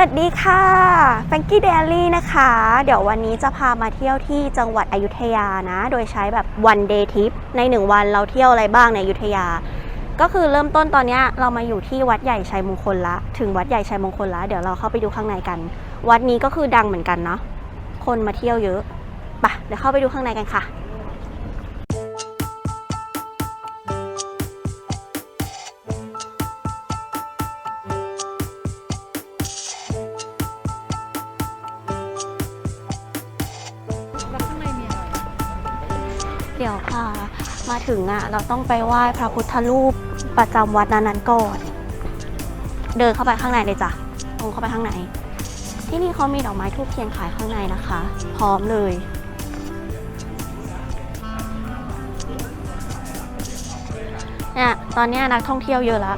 สวัสดีค่ะแฟงกี้เดลี่นะคะ เดี๋ยววันนี้จะพามาเที่ยวที่จังหวัดอยุธยานะ โดยใช้แบบ one day trip ในหนึ่งวันเราเที่ยวอะไรบ้างในอยุธยา ก็คือเริ่มต้นตอนนี้เรามาอยู่ที่วัดใหญ่ชัยมงคลละ ถึงวัดใหญ่ชัยมงคลละ เดี๋ยวเราเข้าไปดูข้างในกัน วัดนี้ก็คือดังเหมือนกันเนาะคนมาเที่ยวเยอะปะเดี๋ยวเข้าไปดูข้างในกันค่ะ ถึงอะเราต้องไปไหว้พระพุทธรูปประจำวัดนั้นๆก่อน เดินเข้าไปข้างในเลยจ้ะตรงเข้าไปข้างใน ที่นี่เขามีดอกไม้ทูบเทียนขายข้างในนะคะ พร้อมเลย เนี่ยตอนนี้นักท่องเที่ยวเยอะละ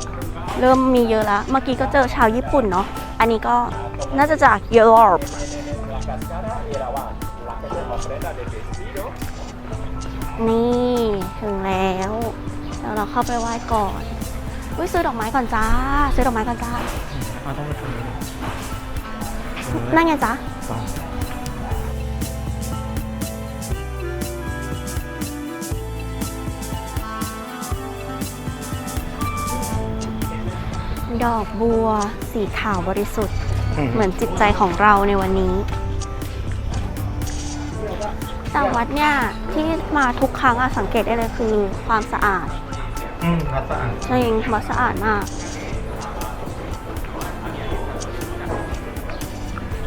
เริ่มมีเยอะละ เมื่อกี้ก็เจอชาวญี่ปุ่นเนาะ อันนี้ก็น่าจะจากยุโรป นี่ถึงแล้วเดี๋ยวเราเข้าไปไหว้ก่อนอุ้ยซื้อดอกไม้ก่อนจ้า ซื้อดอกไม้ก่อนจ้าเอาต้องไปทำนี้นั่นไงจ๊ะต้องดอกบัวสีขาวบริสุทธิ์ เหมือนจิตใจของเราในวันนี้ แต่วัดเนี่ยที่มาทุกครั้งอะสังเกตได้เลยคือความสะอาดอืมวัดสะอาดจริงวัดสะอาดมาก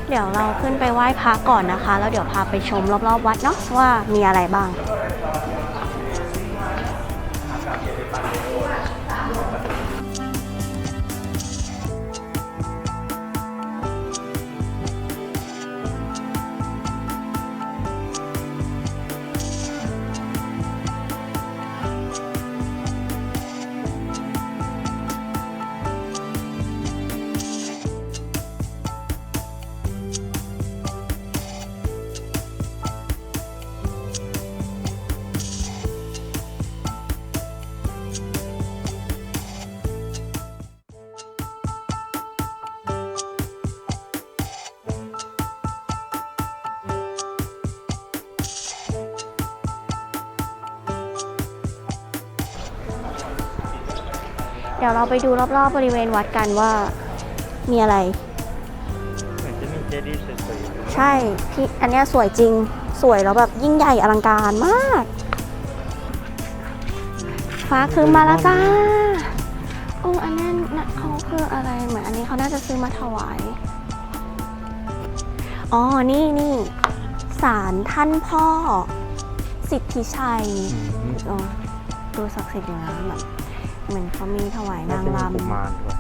เดี๋ยวเราขึ้นไปไหว้พระก่อนนะคะ แล้วเดี๋ยวพาไปชมรอบๆวัดเนาะว่ามีอะไรบ้าง ดี๋ยวเราไปดูรอบๆบริเวณวัดกันว่ามีอะไร เหมือนจะมีเจดีย์สวยใช่ที่อันเนี้ยสวยจริงสวยแล้วแบบยิ่งใหญ่อลังการมาก ฟ้าคืนมาแล้วจ้าโอ้อันนั้นนะเขาคืออะไรเหมือนอันนี้เขาน่าจะซื้อมาถวาย อ๋อ นี่นี่ศาลท่านพ่อ สิทธิชัยๆอืมอ๋อดูศักดิ์สิทธิ์อยู่นะแบบ เหมือนเขามีถวายน่านางจะมีกุรำมารด้วย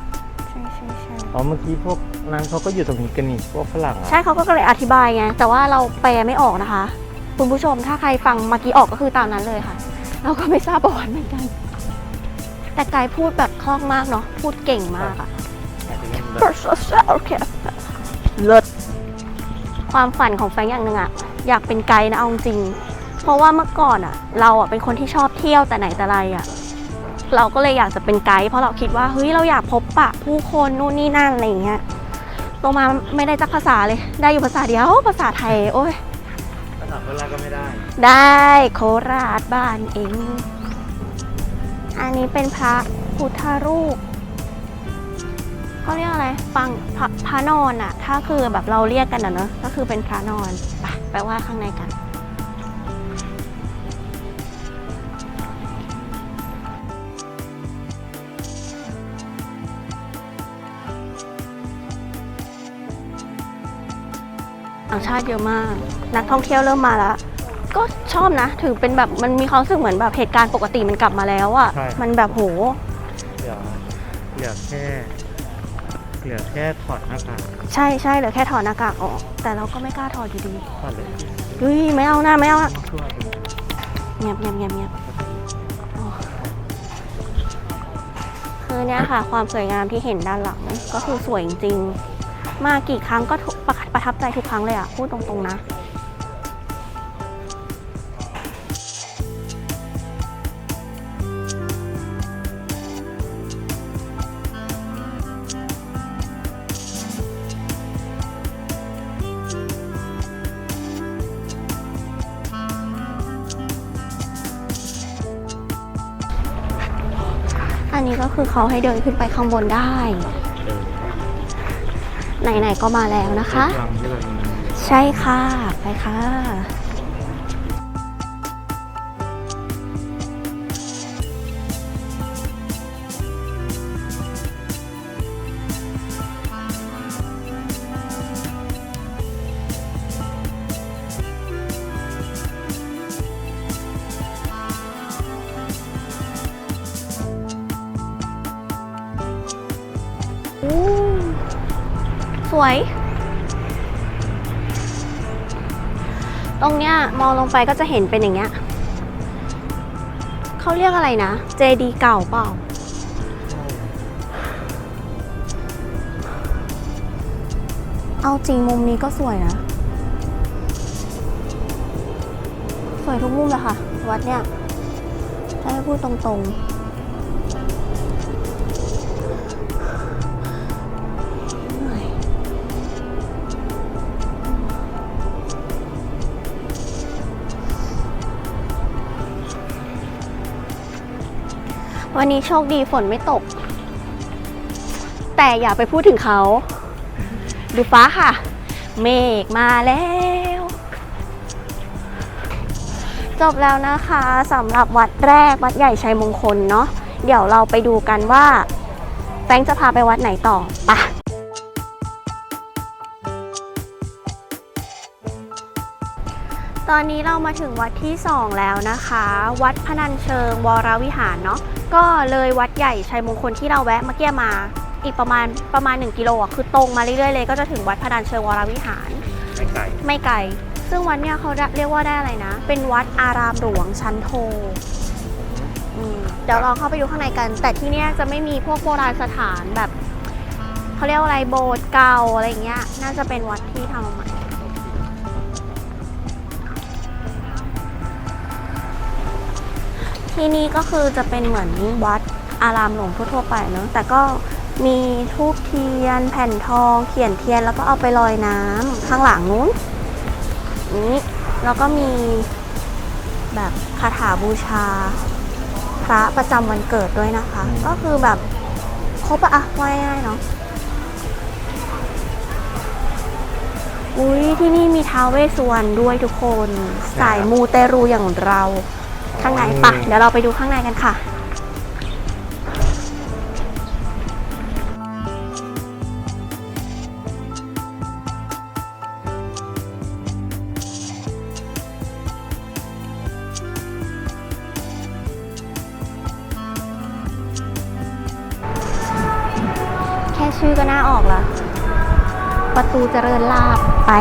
ใช่ใช่ใช่อ๋อเมื่อกี้พวกนั้นเขาก็อยู่ตรงนี้กันนี่พวกฝรั่งอะใช่เขาก็เลยอธิบายไงแต่ว่าเราแปลไม่ออกนะคะ คุณผู้ชมถ้าใครฟังเมื่อกี้ออกก็คือตามนั้นเลยค่ะ เราก็ไม่ทราบประวัติเหมือนกัน แต่กายพูดแบบคล่องมากเนาะพูดเก่งมากอะ อาจจะเป็นแบบ โอเคเลิศความฝันของแฟนอย่างหนึ่งอะอยากเป็นไกด์นะเอาจริง เพราะว่าเมื่อก่อนอะเราอะเป็นคนที่ชอบเที่ยวแต่ไหนแต่ไรอะ เราก็เลยอยากจะเป็นไกด์เพราะเราคิดว่าเฮ้ยเราอยากพบปะผู้คนนู่นนี่นั่นอะไรอย่างเงี้ยโตมาไม่ได้จักภาษาเลย ได้อยู่ภาษาเดียวภาษาไทย โอ้ยภาษาฝรั่งก็ไม่ได้ ได้โคราชบ้านเองอันนี้เป็นพระพุทธรูปเขาเรียกอะไรปังพระพระนอนอะถ้าคือแบบเราเรียกกันอะเนอะก็คือเป็นพระนอนไปไปว่าข้างในกัน ต่างชาติเยอะมาก นักท่องเที่ยวเริ่มมาแล้ว ก็ชอบนะ ถือเป็นแบบมันมีความรู้สึกเหมือนแบบเหตุการณ์ปกติมันกลับมาแล้วอะ่ะ ใช่ มันแบบโหเหลือเหลือแค่เหลือแค่ถอดหน้ากากใช่ใช่เหลือแค่ถอดหน้ากากออก แต่เราก็ไม่กล้าถอดอยู่ดีถอดเลยเฮ้ยไม่เอานะไม่เอานะทั่วไปเงียบเงียบเงียบเงียบโอ้คือเนี่ยค่ะ ความสวยงามที่เห็นด้านหลังก็คือสวยจริงๆ มากี่ครั้งก็ประประทับใจทุกครั้งเลยอะพูดตรงๆนะอันนี้ก็คือเขาให้เดินขึ้นไปข้างบนได้ ไหนๆก็มาแล้วนะคะลำที่เรามีใช่ค่ะ ไปค่ะ วย ตรงเนี้ยมองลงไปก็จะเห็นเป็นอย่างเงี้ยเขาเรียกอะไรนะ เจดีเก่าเปล่า เอาจริงมุมนี้ก็สวยนะ สวยทุกมุมเลยค่ะ วัดเนี่ยถ้าให้พูดตรงๆ วันนี้โชคดีฝนไม่ตก แต่อย่าไปพูดถึงเขา ดูฟ้าค่ะ เมฆมาแล้ว จบแล้วนะคะสำหรับวัดแรกวัดใหญ่ชัยมงคลเนาะเดี๋ยวเราไปดูกันว่า แฟงจะพาไปวัดไหนต่อปะตอนนี้เรามาถึงวัดที่ 2 แล้วนะคะ วัดพนัญเชิงวรวิหารเนาะ ก็เลยวัดใหญ่ชัยมงคลที่เราแวะเมื่อกี้มา อีกประมาณประมาณ 1 กิโลอะคือตรงมาเรื่อยๆเลยก็จะถึงวัดพนัญเชิงวรวิหาร ไม่ไก่ไม่ไกล ซึ่งวัดเนี่ยเขาเรียกว่าได้อะไรนะ เป็นวัดอารามหลวงชั้นโทอืมเดี๋ยวเราเข้าไปดูข้างในกัน แต่ที่เนี่ยจะไม่มีพวกโบราณสถานแบบ เขาเรียกว่าอะไรโบสถ์เก่าอะไรอย่างเงี้ย น่าจะเป็นวัดที่ทำมาใหม่ ที่นี่ก็คือจะเป็นเหมือนวัดอารามหลวงทั่วๆไปเนอะแต่ก็มีทูบเทียน แผ่นทอง เขียนเทียนแล้วก็เอาไปลอยน้ำข้างหลังนู้นนี้แล้วก็มีแบบคาถาบูชา พระประจำวันเกิดด้วยนะคะ ก็คือแบบครบอะว่าง่ายๆเนาะอุ้ยที่นี่มีท้าวเวสสวรรณด้วยทุกคน สายมูเตรูอย่างเรา ข้างในปะเดี๋ยวเราไปดูข้างในกันค่ะแค่ชื่อก็น่าออกละประตูเจริญลาบไป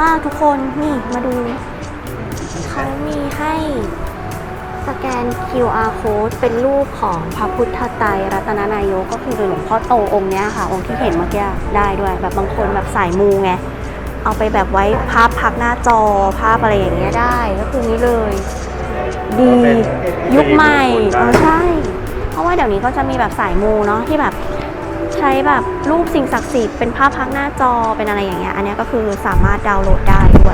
มากทุกคนนี่มาดู เขามีให้สแกน QR code เป็นรูปของพระพุทธไตรรัตนนายกก็คือหลวงพ่อโตองค์เนี้ยค่ะ องค์ที่เห็นเมื่อกี้ได้ด้วย แบบบางคนแบบสายมูไง เอาไปแบบไว้ภาพพักหน้าจอภาพอะไรอย่างเงี้ยได้ก็คือนี้เลย ดียุคใหม่เออใช่ เพราะว่าเดี๋ยวนี้ก็จะมีแบบสายมูเนาะที่แบบใช้แบบรูปสิ่งศักดิ์สิทธิ์เป็นภาพพักหน้าจอเป็นอะไรอย่างเงี้ยอันนี้ก็คือสามารถดาวน์โหลดได้ด้วย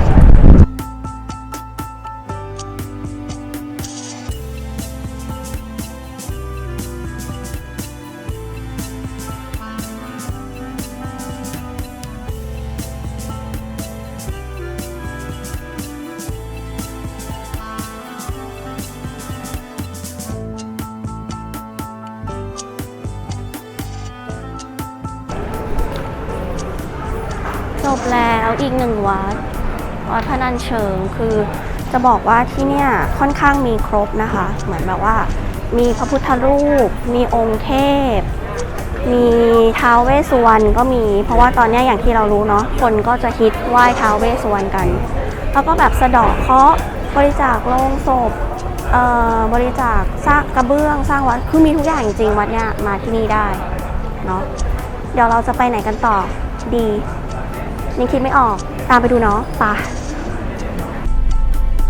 แล้วอีกหนึ่งวัดวัดพนัญเชิงคือจะบอกว่าที่เนี่ยค่อนข้างมีครบนะคะ เหมือนแบบว่า มีพระพุทธรูป มีองค์เทพ มีท้าวเวสสุวรรณก็มี เพราะว่าตอนเนี้ยอย่างที่เรารู้เนาะคนก็จะฮิตไหว้ท้าวเวสสุวรรณกัน แล้วก็แบบสะเดอกเคราะห์บริจาคโลงศพบริจาคสร้างกระเบื้องสร้างวัดคือมีทุกอย่างจริงๆวัดเนี่ยมาที่นี่ได้เนาะเดี๋ยวเราจะไปไหนกันต่อดี ยังคิดไม่ออก ตามไปดูเนาะไปะ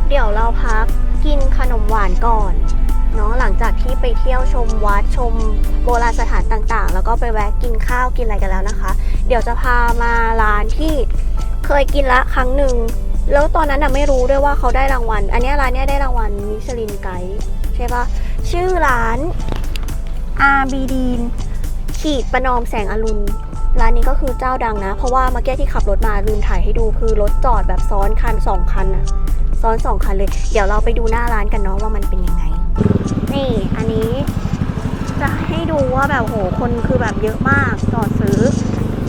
เดี๋ยวเราพักกินขนมหวานก่อน เนาะหลังจากที่ไปเที่ยวชมวัดชมโบราณสถานต่างๆ แล้วก็ไปแวะกินข้าวกินอะไรกันแล้วนะคะ เดี๋ยวจะพามาร้านที่เคยกินละครั้งหนึ่งแล้วตอนนั้นน่ะไม่รู้ด้วยว่าเขาได้รางวัล อันนี้ร้านนี้ได้รางวัลมิชลินไกด์ใช่ปะชื่อร้านอาบีดีนขีดประนอมแสงอรุณ ร้านนี้ก็คือเจ้าดังนะ เพราะว่าเมื่อกี้ที่ขับรถมาลืมถ่ายให้ดูคือรถจอดแบบซ้อนคันสองคันอะซ้อนสองคันเลย เดี๋ยวเราไปดูหน้าร้านกันเนาะว่ามันเป็นยังไง นี่อันนี้จะให้ดูว่าแบบโหคนคือแบบเยอะมากจอดซื้อ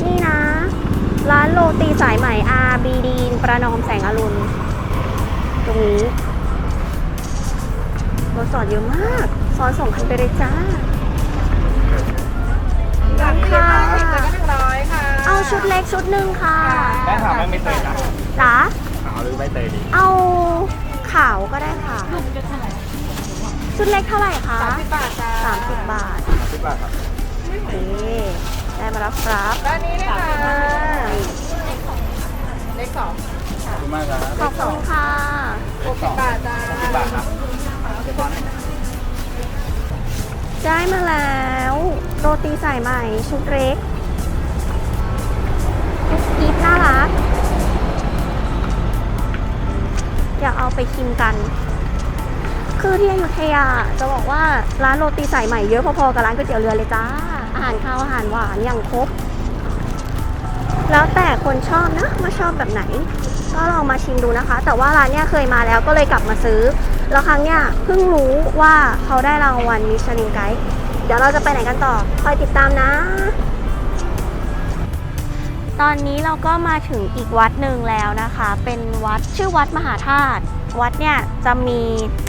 นี่นะ ร้านโรตีสายใหม่อาบีดีนประนอมแสงอรุณ ตรงนี้รถจอดเยอะมาก ซ้อนสองคันไปเลยจ้า ค่ะ เอาชุดเล็กชุดหนึ่งค่ะแม่ถามไม่ไม่เตยนะจ๋าขาวหรือใบเตยดีเอาขาวก็ได้ค่ะ ชุดเล็กเท่าไหร่คะบาทจ้าสามสิบบาทสิบบาทครับนี่ได้มาแล้วครับด้านนี้นะคะเลขสองขอบคุณมากครับขอบคุณค่ะหกสิบบาทจ้าสิบบาทครับ ได้มาแล้ว โรตีสายใหม่ ชุดเล็กกุ๊กกิ๊บน่ารักอยากเอาไปชิมกัน คือที่อยุธยาจะบอกว่าร้านโรตีสายใหม่เยอะพอๆกับร้านก๋วยเตี๋ยวเรือเลยจ้า อาหารข้าวอาหารหวานอย่างครบ แล้วแต่คนชอบนะว่าชอบแบบไหน ก็ลองมาชิมดูนะคะ แต่ว่าร้านเนี้ยเคยมาแล้วก็เลยกลับมาซื้อ แล้วครั้งเนี้ยเพิ่งรู้ว่าเขาได้รางวัลมิชลินไกด์เดี๋ยวเราจะไปไหนกันต่อ คอยติดตามนะ ตอนนี้เราก็มาถึงอีกวัดหนึ่งแล้วนะคะ เป็นวัดชื่อวัดมหาธาตุ วัดเนี่ยจะมี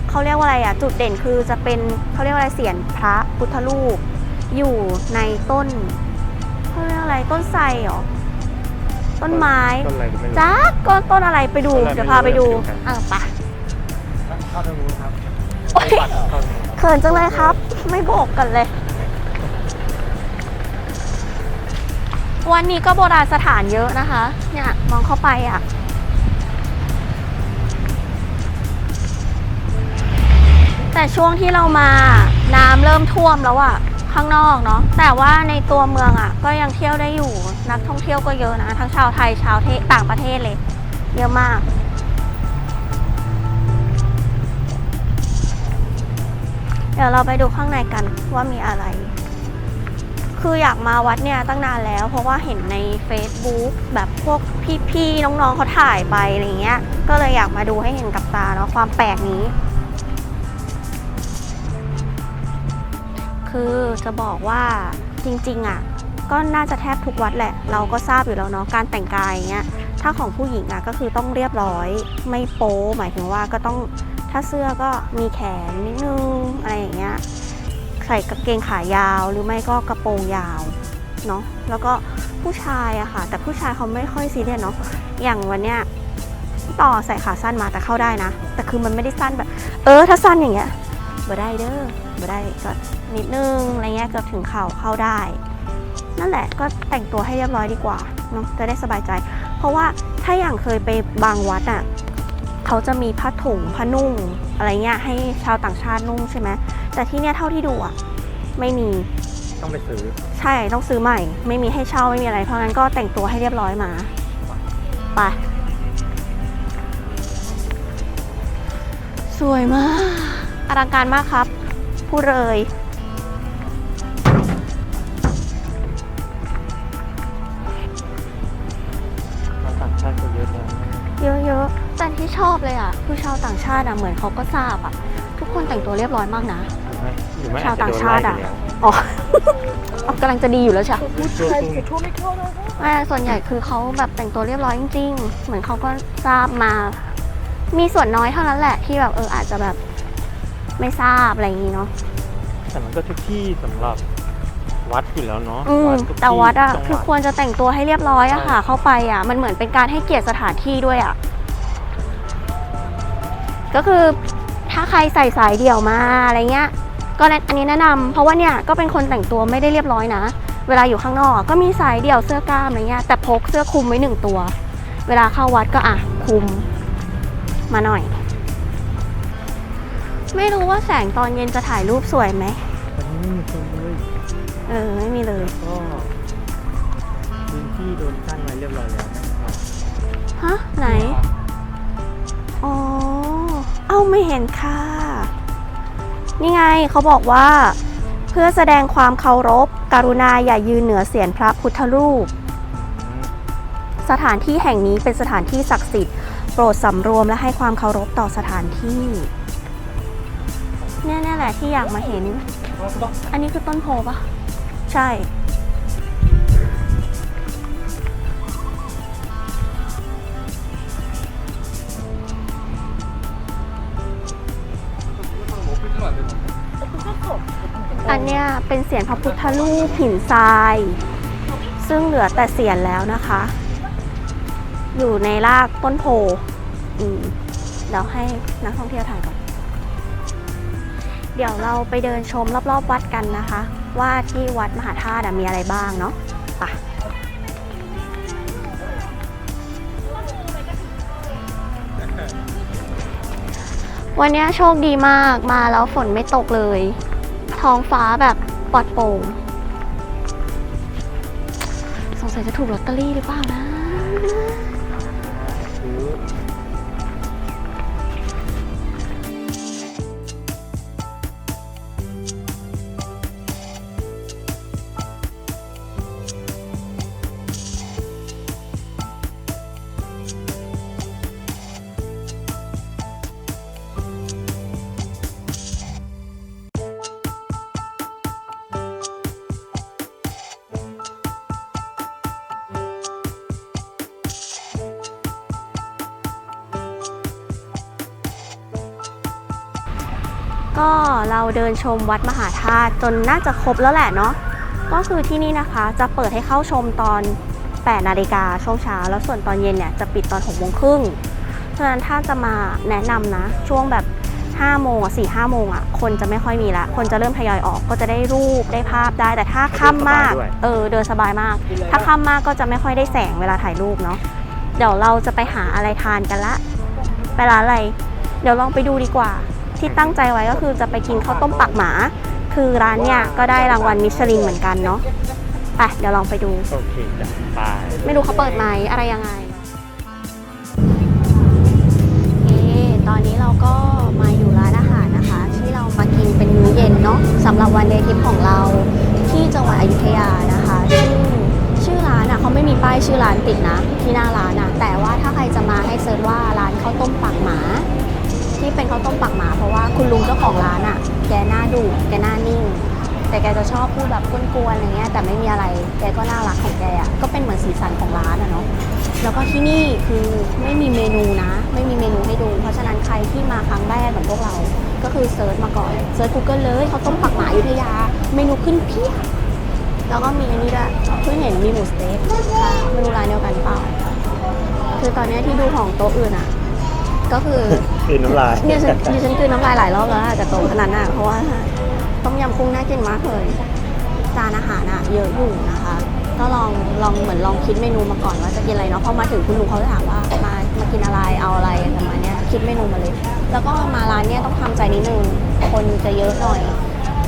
เขาเรียกว่าอะไรอะจุดเด่นคือจะเป็นเขาเรียกว่าอะไรเสียนพระพุทธรูป อยู่ในต้นเขาเรียกอะไรต้นไทรเหรอต้นไม้ ต้นอะไรก็ไม่รู้จ้าก็ต้นอะไรไปดูต้นอะไรเดี๋ยวพาไปดูไม่รู้เออไปะ เข้าทางนู้นครับโอ๊ยเข้าทางนู้นเขินจังเลยครับ ไม่บอกกันเลย วันนี้ก็โบราณสถานเยอะนะคะ เนี่ย มองเข้าไปอะ แต่ช่วงที่เรามาน้ำเริ่มท่วมแล้วอะ ข้างนอกเนาะแต่ว่าในตัวเมืองอะ ก็ยังเที่ยวได้อยู่นักท่องเที่ยวก็เยอะนะ ทั้งชาวไทยชาวเทต่างประเทศเลย เยอะมาก เดี๋ยวเราไปดูข้างในกันว่ามีอะไร คืออยากมาวัดเนี่ยตั้งนานแล้ว เพราะว่าเห็นใน Facebook แบบพวกพี่ๆน้องๆเขาถ่ายไปอะไรเงี้ย ก็เลยอยากมาดูให้เห็นกับตาเนาะความแปลกนี้ คือจะบอกว่าจริงๆอะก็น่าจะแทบทุกวัดแหละ เราก็ทราบอยู่แล้วเนาะการแต่งกายเงี้ยถ้าของผู้หญิงอะก็คือต้องเรียบร้อยไม่โป๊หมายถึงว่าก็ต้อง ถ้าเสื้อก็มีแขนนิดนึงอะไรอย่างเงี้ย ใส่กางเกงขายาวหรือไม่ก็กระโปรงยาวเนาะ แล้วก็ผู้ชายอะค่ะ แต่ผู้ชายเขาไม่ค่อยซีเรียสเนาะ อย่างวันเนี้ยต่อใส่ขาสั้นมาแต่เข้าได้นะ แต่คือมันไม่ได้สั้นแบบ เออ ถ้าสั้นอย่างเงี้ยบ่ได้เด้อบ่ได้ก็นิดนึงอะไรเงี้ยเกือบถึงเข่าเข้าได้ นั่นแหละก็แต่งตัวให้เรียบร้อยดีกว่าเนาะจะได้สบายใจ เพราะว่าถ้าอย่างเคยไปบางวัดอะ เขาจะมีผ้าถุงผ้านุ่งอะไรเงี้ยให้ชาวต่างชาตินุ่งใช่ไหมแต่ที่เนี้ยเท่าที่ดูอะไม่มีต้องไปซื้อ ใช่ต้องซื้อใหม่ ไม่มีให้เช่าไม่มีอะไร เพราะงั้นก็แต่งตัวให้เรียบร้อยมาไปสวยมากอลังการมากครับ พูดเลย ชอบเลยอะคือชาวต่างชาติอะ เหมือนเขาก็ทราบอะ ทุกคนแต่งตัวเรียบร้อยมากนะ หรือไม่หรือไม่ชาวต่างชาติอะจจโดนไล่ไปแล้วอ๋ออ๋อ กำลังจะดีอยู่แล้วใช่พูดช่วยทั่วไม่ทั่วเลยไม่ส่วนใหญ่คือเขาแบบแต่งตัวเรียบร้อยจริงๆ เหมือนเขาก็ทราบมา มีส่วนน้อยเท่านั้นแหละที่แบบเอออาจจะแบบไม่ทราบอะไรอย่างนี้เนาะ แต่มันก็ทุกที่สำหรับวัดอยู่แล้วเนาะอืมทุกแต่ที่วัดอะจังหคือควรจะแต่งตัวให้เรียบร้อยอะค่ะใช่เข้าไปอะมันเหมือนเป็นการให้เกียรติสถานที่ด้วยอะ ก็คือถ้าใครใส่สายเดี่ยวมาอะไรเงี้ยก็แนะอันนี้แนะนำเพราะว่าเนี่ยก็เป็นคนแต่งตัวไม่ได้เรียบร้อยนะ เวลาอยู่ข้างนอกอะก็มีสายเดี่ยวเสื้อกล้ามอะไรเงี้ยแต่พกเสื้อคลุมไว้หนึ่งตัว เวลาเข้าวัดก็อะคลุมมาหน่อย ไม่รู้ว่าแสงตอนเย็นจะถ่ายรูปสวยไหมวันนี้ไม่มีคนเลยเออไม่มีเลยก็พื้นที่โดนกั้นไว้เรียบร้อยแล้วนะครับฮะไหนอ๋อเอ้าไม่เห็นค่ะ นี่ไงเขาบอกว่า เพื่อแสดงความเคารพ กรุณาอย่ายืนเหนือเสียนพระพุทธรูป สถานที่แห่งนี้เป็นสถานที่ศักดิ์สิทธิ์โปรดสำรวมและให้ความเคารพต่อสถานที่ เนี่ยเนี่ยแหละที่อยากมาเห็น อันนี้คือต้นโพปะใช่ เนี้ยเป็นเสียงพระพุทธรูปหินทราย ซึ่งเหลือแต่เสียนแล้วนะคะ อยู่ในรากต้นโพอืมเดี๋ยวให้นักท่องเที่ยวถ่ายก่อน เดี๋ยวเราไปเดินชมรอบๆวัดกันนะคะ ว่าที่วัดมหาธาตุมีอะไรบ้างเนาะไปวันนี้โชคดีมากมาแล้วฝนไม่ตกเลย ท้องฟ้าแบบปลอดโปร่งสงสัยจะถูกลอตเตอรี่หรือเปล่านะ เราเดินชมวัดมหาธาตุจนน่าจะครบแล้วแหละเนาะก็คือที่นี่นะคะจะเปิดให้เข้าชมตอน 8 นาฬิกาช่วงเช้า แล้วส่วนตอนเย็นเนี่ยจะปิดตอน6โมงครึ่งฉะนั้นถ้าจะมาแนะนำนะ ช่วงแบบ5โมงอะ4 5โมงอะคนจะไม่ค่อยมีละ คนจะเริ่มทยอยออกก็จะได้รูปได้ภาพได้แต่ถ้าค่ำมาก เออเดินสบายมาก ถ้าค่ำมากก็จะไม่ค่อยได้แสงเวลาถ่ายรูปเนาะเดี๋ยวเราจะไปหาอะไรทานกันละ ไปร้านอะไร เดี๋ยวลองไปดูดีกว่า ที่ตั้งใจไว้ก็คือจะไปกินข้าวต้มปักหมา คือร้านเนี่ยก็ได้รางวัลมิชลินเหมือนกันเนาะไปเดี๋ยวลองไปดู โอเคจ้ะไปไม่รู้เขาเปิดไหมอะไรยังไงเอตอนนี้เราก็มาอยู่ร้านอาหารนะคะ ที่เรามากินเป็นมื้อเย็นเนาะสำหรับวันเดย์ทริปของเราที่จังหวัดอยุธยานะคะซึ่งชื่อร้านอะเขาไม่มีป้ายชื่อร้านติดนะ ที่หน้าร้านอะแต่ว่าถ้าใครจะมาให้เซิร์ชว่าร้านข้าวต้มปักหมา ที่เป็นข้าวต้มปักหมาเพราะว่าคุณลุงเจ้าของร้านอะ แกหน้าดุแกหน้านิ่ง แต่แกจะชอบพูดแบบกวนๆอะไรเงี้ยแต่ไม่มีอะไรแกก็น่ารักของแกอะก็เป็นเหมือนสีสันของร้านอะเนาะแล้วก็ที่นี่คือไม่มีเมนูนะ ไม่มีเมนูให้ดู เพราะฉะนั้นใครที่มาครั้งแรกเหมือนพวกเรา ก็คือเซิร์ชมาก่อนเซิร์ช Google เลยเขาต้มปักหมาอยุธยา เมนูขึ้นเพียบแล้วก็มีอันนี้ด้วยเพิ่งเห็นมีหมูสเต็กค่ะไม่รู้ร้านเดียวกันเปล่าคือตอนนี้ที่ดูของโต๊ะอื่นอะ ก็คือคือน้ำลายเนี่ยฉันดิฉันคือน้ำลายหลายรอบแล้วอะจากโตะขนาดนั้นอะเพราะว่าต้มยำกุ้งน่ากินมากเลยจานอาหารอะเยอะอยู่นะคะ ก็ลองลองเหมือนลองคิดเมนูมาก่อนว่าจะกินอะไรเนาะพอมาถึงคุณลุงเขาจะถามว่ามามากินอะไรเอาอะไรประมาณเนี้ยคิดเมนูมาเลย แล้วก็มาร้านเนี้ยต้องทำใจนิดนึงคนจะเยอะหน่อย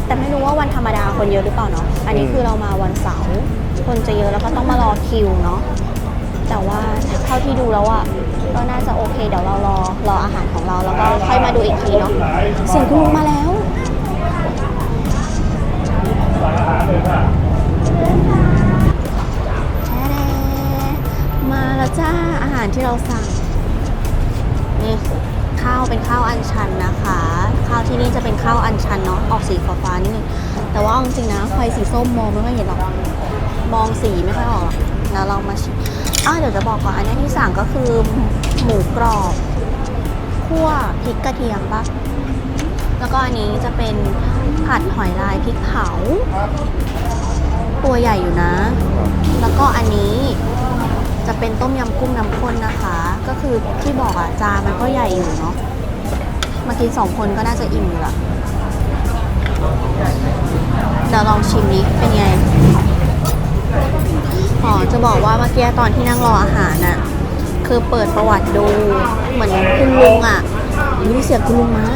แต่ไม่รู้ว่าวันธรรมดาคนเยอะหรือเปล่าเนาะอันนี้คือเรามาวันเสาร์คนจะเยอะแล้วก็ต้องมารอคิวเนาะแต่ว่าเท่าที่ดูแล้วอะ ก็น่าจะโอเค เดี๋ยวเรารอรออาหารของเราแล้วก็ค่อยมาดูอีกทีเนาะเสียงคุณลุงมาแล้วแท้ๆมาแล้วจ้าอาหารที่เราสั่งนี่ข้าวเป็นข้าวอัญชันนะคะ ข้าวที่นี่จะเป็นข้าวอัญชันเนาะออกสีฟ้าๆนิดนึงแต่ว่าเอาจริงๆนะไฟสีส้มมองไม่ค่อยเห็นหรอกมองสีไม่ค่อยออกหรอกแล้วเรามาชิมอ่าเดี๋ยวจะบอกก่อนอันนี้ที่สั่งก็คือ หมูกรอบคั่วพริกกระเทียมปะแล้วก็อันนี้จะเป็นผัดหอยลายพริกเผา ตัวใหญ่อยู่นะ แล้วก็อันนี้จะเป็นต้มยำกุ้งน้ำข้นนะคะ ก็คือที่บอกอะจานมันก็ใหญ่อยู่เนาะมากินสองคนก็น่าจะอิ่มอยู่ละเดี๋ยวลองชิมนี้เป็นไงอ๋อจะบอกว่าเมื่อกี้ตอนที่นั่งรออาหารน่ะ คือเปิดประวัติดู เหมือนคุณลุงอะมีเสียงคุณลุงนะ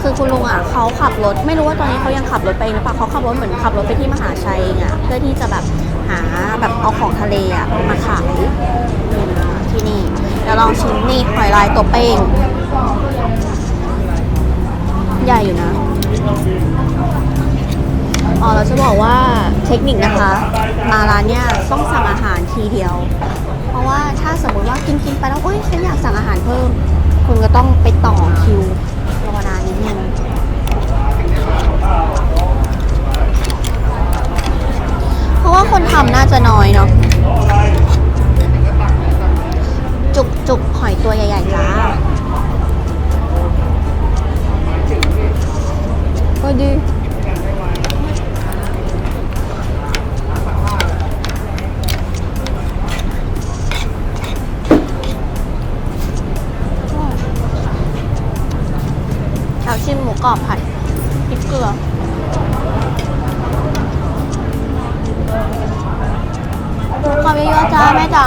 คือคุณลุงอะเขาขับรถ ไม่รู้ว่าตอนนี้เขายังขับรถไปหรือเปล่าเขาขับรถเหมือนขับรถไปที่มหาชัยอะเพื่อที่จะแบบหาแบบเอาของทะเลอะมาขายที่นี่เดี๋ยวลองชิมนี่หอยลายตัวเป้งใหญ่อยู่นะอ๋อเราจะบอกว่าเทคนิคนะคะ มาร้านเนี้ยต้องสั่งอาหารทีเดียว ว่าถ้าสมมติว่ากินกินไปแล้วเอ้ยฉันอยากสั่งอาหารเพิ่ม คุณก็ต้องไปต่อคิวรอนานนิดนึงเพราะว่าคนทำน่าจะน้อยเนาะจุกจุกหอยตัวใหญ่ๆจ้าก็ดี กรอบผัดพริกเกลือหมูกรอเยอะๆจ้าแม่จ๋า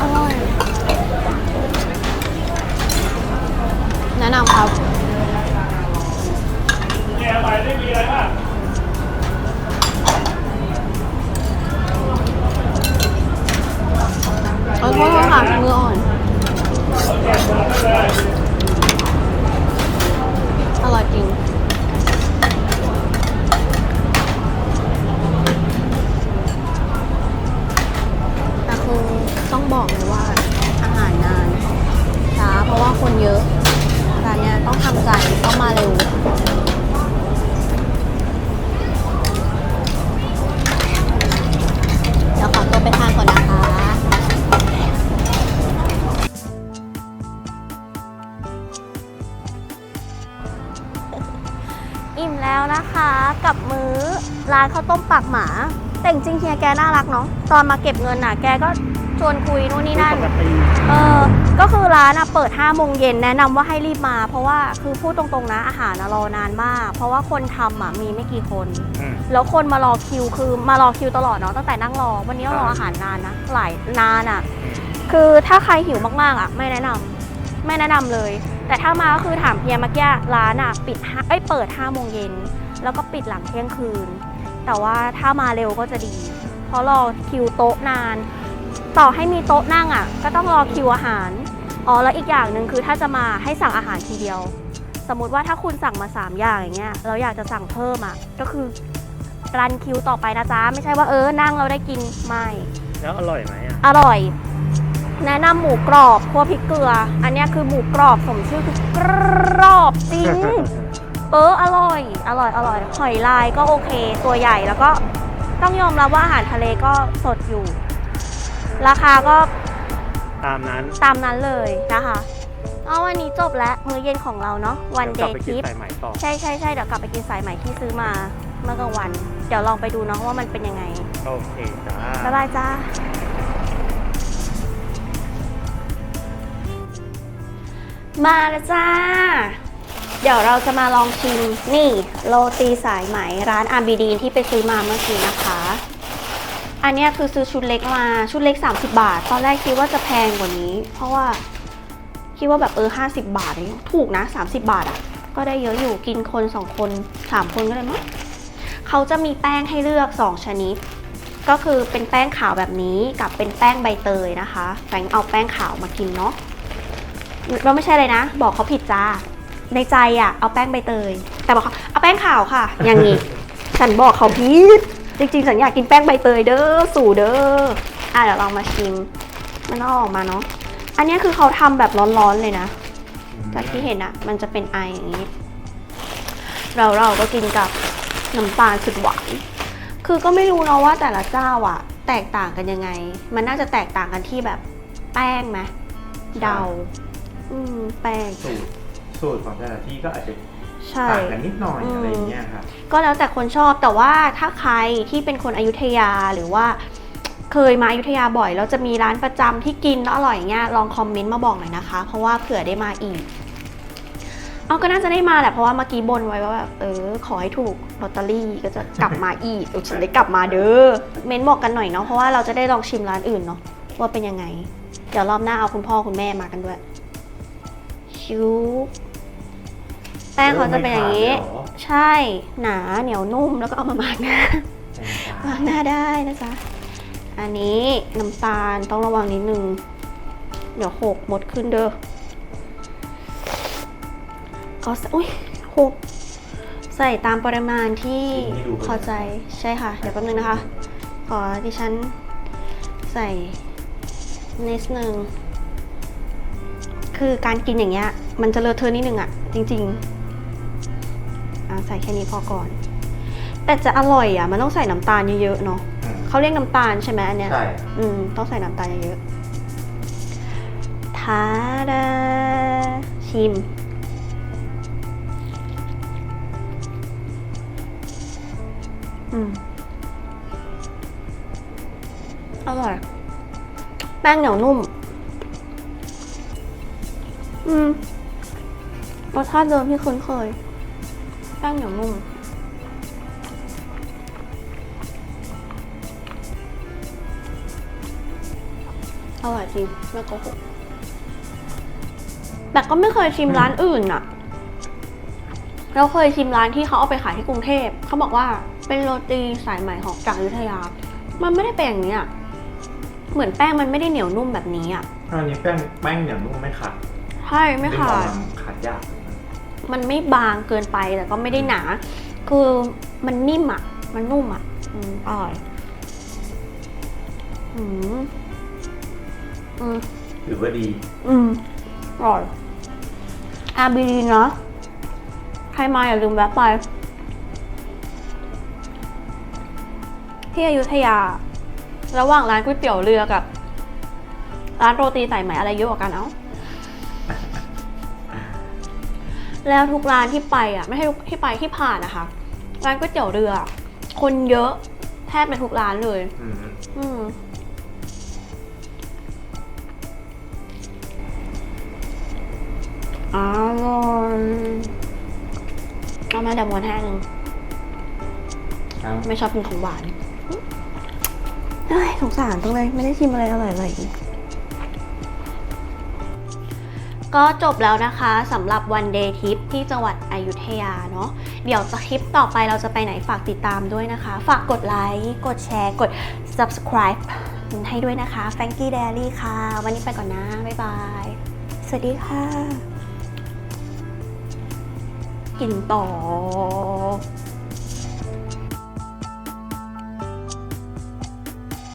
อร่อยแนะนำครับ โทษค่ะมืออ่อน ต้มปากหมา แต่จริงๆเฮียแกน่ารักเนาะตอนมาเก็บเงินน่ะแกก็ชวนคุยนู่นนี่นั่น ปกติเออก็คือร้านอะเปิด5โมงเย็นแนะนำว่าให้รีบมา เพราะว่าคือพูดตรงๆนะอาหารอะรอนานมาก เพราะว่าคนทำอะมีไม่กี่คน อืม แล้วคนมารอคิวคือมารอคิวตลอดเนาะตั้งแต่นั่งรอ วันนี้รออาหารนานนะหลายนานอะคือถ้าใครหิวมากๆอะไม่แนะนำไม่แนะนำเลย แต่ถ้ามาก็คือถามเพียเมื่อกี้ร้านอะปิดห้าเอ้ยเปิด5โมงเย็นแล้วก็ปิดหลังเที่ยงคืน แต่ว่าถ้ามาเร็วก็จะดี เพราะรอคิวโต๊ะนาน ต่อให้มีโต๊ะนั่งอะ ก็ต้องรอคิวอาหาร อ๋อแล้วอีกอย่างหนึ่งคือถ้าจะมาให้สั่งอาหารทีเดียว สมมุติว่าถ้าคุณสั่งมา 3 อย่างอย่างเงี้ยแล้วอยากจะสั่งเพิ่มอะก็คือรันคิวต่อไปนะจ๊ะไม่ใช่ว่าเออนั่งเราได้กินไม่แล้วอร่อยไหมอะอร่อย แนะนำหมูกรอบคั่วพริกเกลือ อันเนี้ยคือหมูกรอบสมชื่อคือกรอบจริง เอออร่อย อร่อย อร่อย หอยลายก็โอเค ตัวใหญ่แล้วก็ต้องยอมรับว่าอาหารทะเลก็สดอยู่ ราคาก็ตามนั้นตามนั้นเลยนะคะเอาวันนี้จบแล้วมื้อเย็นของเราเนาะวันเดดี๋ยวกลับย์ไปทิกินปสายไหมต่อ ใช่ใช่ใช่เดี๋ยวกลับไปกินสายใหม่ที่ซื้อมาเมื่อกลางวัน เดี๋ยวลองไปดูเนาะว่ามันเป็นยังไง โอเคจ้า บ๊ายบายจ้า มาแล้วจ้าเดี๋ยวเราจะมาลองชิมนี่โรตีสายไหมร้านอาบีดีนที่ไปซื้อมาเมื่อกี้นะคะ อันนี้คือซื้อชุดเล็กมาชุดเล็ก 30 บาท ตอนแรกคิดว่าจะแพงกว่านี้ เพราะว่าคิดว่าแบบเออ 50 บาทเองถูกนะ 30 บาทอะ่ะ ก็ได้เยอะอยู่กินคน 2 คน 3 คนก็ได้มั้งเขาจะมีแป้งให้เลือก 2 ชนิด ก็คือเป็นแป้งขาวแบบนี้กับเป็นแป้งใบเตยนะคะแฟงเอาแป้งขาวมากินเนาะเราไม่ใช่เลยนะ บอกเขาผิดจ้า ในใจอะเอาแป้งใบเตย แต่บอกเขาเอาแป้งขาวค่ะ อย่างนี้ ฉันบอกเขาผิดจริงๆฉันอยากกินแป้งใบเตยเด้อสู่เด้ออะเดี๋ยวลองมาชิม มันเอาออกมาเนาะอันเนี้ยคือเขาทำแบบร้อนๆเลยนะจากที่เห็นอะมันจะเป็นไออย่างนี้ เราเราก็กินกับน้ำตาลสุดหวานคือก็ไม่รู้เนาะว่าแต่ละเจ้าอะแตกต่างกันยังไง มันน่าจะแตกต่างกันที่แบบแป้งไหมเดา อืม แป้งสูตร สูตรของแต่ละที่ก็อาจจะใช่ ต่างกันนิดหน่อยอืม อะไรอย่างเงี้ยครับ ก็แล้วแต่คนชอบแต่ว่าถ้าใครที่เป็นคนอยุธยาหรือว่า เคยมาอยุธยาบ่อยแล้วจะมีร้านประจำที่กินแล้วอร่อยอย่างเงี้ยลองคอมเมนต์มาบอกหน่อยนะคะ เพราะว่าเผื่อได้มาอีก เอาก็น่าจะได้มาแหละเพราะว่าเมื่อกี้บนไว้ว่าแบบเออขอให้ถูกลอตเตอรี่ก็จะกลับมาอีกเออฉันได้กลับมาเด้อเม้นบอกกันหน่อยเนาะเพราะว่าเราจะได้ลองชิมร้านอื่นเนาะว่าเป็นยังไง เดี๋ยวรอบหน้าเอาคุณพ่อคุณแม่มากันด้วยชิว แป้งเขาจะเป็นอย่างนี้ไม่ขาดเลยเหรอใช่หนาเหนียวนุ่มแล้วก็เอามาหมักหน้าหมักหน้าได้นะจ๊ะอันนี้น้ำตาลต้องระวังนิดนึง เดี๋ยวหกหมดขึ้นเด้อก็ใส่อุ้ยหกใส่ตามปริมาณที่ที่ดูพอใจใช่ค่ะ เดี๋ยวแป๊บนึงนะคะ ขอดิฉันใส่นิดนึงคือการกินอย่างเงี้ยมันจะเลอะเทอะนิดนึงอะจริงๆอะ ใส่แค่นี้พอก่อน แต่จะอร่อยอะ มันต้องใส่น้ำตาลเยอะๆเนาะอืม เขาเรียกน้ำตาลใช่ไหมอันเนี้ย ใช่ อืม ต้องใส่น้ำตาลเยอะๆทาดาชิม อืม อร่อย แป้งเหนียวนุ่ม อืม รสชาติเดิมที่คุ้นเคย แป้งเหนียวนุ่ม อร่อยจริงไม่โกหกแต่ก็ไม่เคยชิมร้านอื่นอะเราเคยชิมร้านที่เขาเอาไปขายที่กรุงเทพ เขาบอกว่าเป็นโรตีสายใหม่ของจากอยุธยา มันไม่ได้เป็นอย่างนี้อะเหมือนแป้งมันไม่ได้เหนียวนุ่มแบบนี้อะอันนี้แป้งแป้งเหนียวนุ่มไม่ขาดใช่ไม่ขาดึงออกดมาขาดยาก มันไม่บางเกินไปแต่ก็ไม่ได้หนา คือมันนิ่มอะมันนุ่มอะอืมอร่อยอืมอืมถือว่าดี อืมอร่อยอาบีดีนะใครมาอย่าลืมแวะไป ที่อยุธยา ระหว่างร้านก๋วยเตี๋ยวเรือกับ ร้านโรตีสายไหมอะไรเยอะกว่ากันเอ้า แล้วทุกร้านที่ไปอะไม่ใช่ทุกที่ไปที่ผ่านนะคะร้านก๋วยเตี๋ยวเรือ คนเยอะแทบเป็นทุกร้านเลย อืมอืมอร่อยเอามาดำวันแห้หนึ่งเอาไม่ชอบกินของหวานเอ้ยสงสารตรงเลย ไม่ได้ชิมอะไรอร่อยเก็จบแล้วนะคะสำหรับวันเดย์ทริปที่จังหวัดอยุธยาเนาะเดี๋ยวจะคลิปต่อไปเราจะไปไหนฝากติดตามด้วยนะคะ ฝากกดไลค์กดแชร์ กด subscribe ให้ด้วยนะคะ f a n k y Diary ค่ะ วันนี้ไปก่อนนะ บ๊ายบาย สวัสดีค่ะ กินต่อ